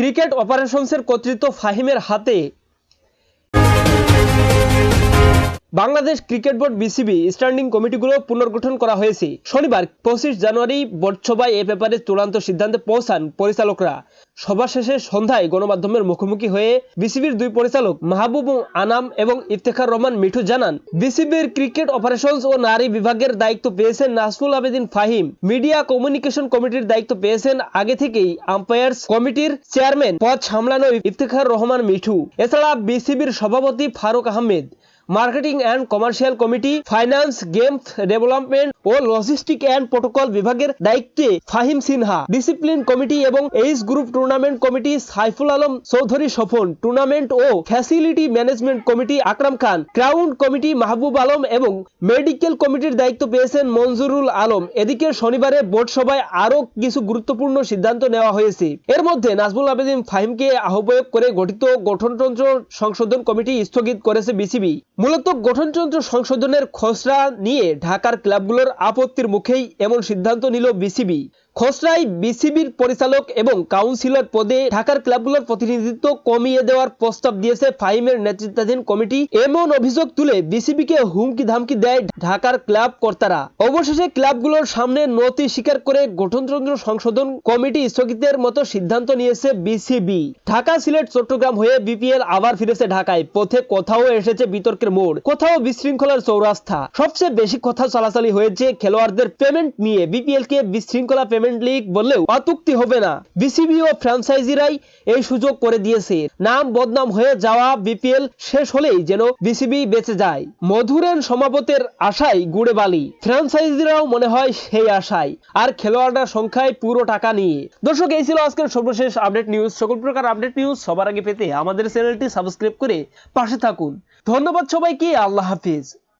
Cricket অপারেশনসের কর্তৃত্ব ফাহিমের হাতে Bangladesh cricket board BCB standing কমিটিগুলো পুনর্গঠন করা হয়েছে। শনিবার, পঁচিশ জানুয়ারি বোর্ডসভায় এ ব্যাপারে চূড়ান্ত সিদ্ধান্তে পৌঁছান পরিচালকরা। সভা শেষে সন্ধ্যায় গণমাধ্যমের মুখোমুখি হয়ে বিসিবির দুই পরিচালক মাহবুব আনাম এবং ইফতেখার রহমান মিঠু জানান, বিসিবির ক্রিকেট অপারেশনস ও নারী বিভাগের দায়িত্ব পেয়েছেন নাসরুল আবেদিন ফাহিম। মিডিয়া কমিউনিকেশন কমিটির দায়িত্ব পেয়েছেন আগে থেকেই আম্পায়ার্স কমিটির চেয়ারম্যান পদ সামলানো ইফতেখার রহমান মিঠু। এছাড়া বিসিবির সভাপতি Faruque Ahmed. Marketing and commercial committee, finance, games development O logistic and protocol বিভাগের দায়িত্বে ফাহিম সিনহা, ডিসিপ্লিন কমিটি এবং H group tournament committee, Saiful Alam Chowdhury Swapan tournament ও facility management committee Akram Khan, crown committee Mahbub Alam এবং medical কমিটির দায়িত্ব পেয়েছেন মঞ্জুরুল আলম। এদিকে শনিবারে board সভায় আরও কিছু গুরুত্বপূর্ণ সিদ্ধান্ত নেওয়া হয়েছে। এর মধ্যে নাজমুল আবেদিন ফাহিমকে আহ্বায়ক করে গঠিত গঠনতন্ত্র সংশোধন কমিটি স্থগিত করেছে বিসিবি। মূলত গঠনতন্ত্র সংশোধনের খসড়া নিয়ে ঢাকার ক্লাবগুলোর আপত্তির মুখেই এমন সিদ্ধান্ত নিল বিসিবি। খসড়ায় বিসিবির পরিচালক এবং কাউন্সিলর পদে ঢাকার ক্লাবগুলোর প্রতিনিধিত্ব কমিয়ে দেওয়ার প্রস্তাব দিয়েছে ফাহিমের নেতৃত্বাধীন কমিটি। এমন অভিযোগ তুলে বিসিবিকে হুমকি ধামকি দেয় ঢাকার ক্লাব কর্তারা। অবশেষে ক্লাবগুলোর সামনে নতি স্বীকার করে গঠনতন্ত্র সংশোধন কমিটি স্থগিতের মতো সিদ্ধান্ত নিয়েছে বিসিবি। ঢাকা সিলেট, চট্টগ্রাম হয়ে বিপিএল আবার ফিরেছে ঢাকায়। পথে কোথাও এসেছে বিতর্কের মোড়, কোথাও বিশৃঙ্খলার চৌরাস্তা। সবচেয়ে বেশি কথা চলাচলি হয়েছে খেলোয়াড়দের পেমেন্ট নিয়ে। বিপিএল কে বিশৃঙ্খলা পেমেন্ট লিগ বললেও অতুক্তি হবে না। বিসিবি ও ফ্র্যাঞ্চাইজিরাই এই সুযোগ করে দিয়েছে। নাম বদনাম হয়ে যাওয়া বিপিএল শেষ হলেই যেন বিসিবি বেঁচে যায়। মধুরেন সমাপতের আশায় গুড়ে বালি। ফ্র্যাঞ্চাইজিরাও মনে হয় সেই আশায়। আর খেলোয়াড়রা সংখ্যায় পুরো টাকা নিয়ে। দর্শক, এই ছিল আজকের সর্বশেষ আপডেট নিউজ সকল প্রকার আপডেট নিউজ সবার আগে পেতে আমাদের চ্যানেলটি সাবস্ক্রাইব করে পাশে থাকুন। ধন্যবাদ সবাইকে, আল্লাহ হাফিজ।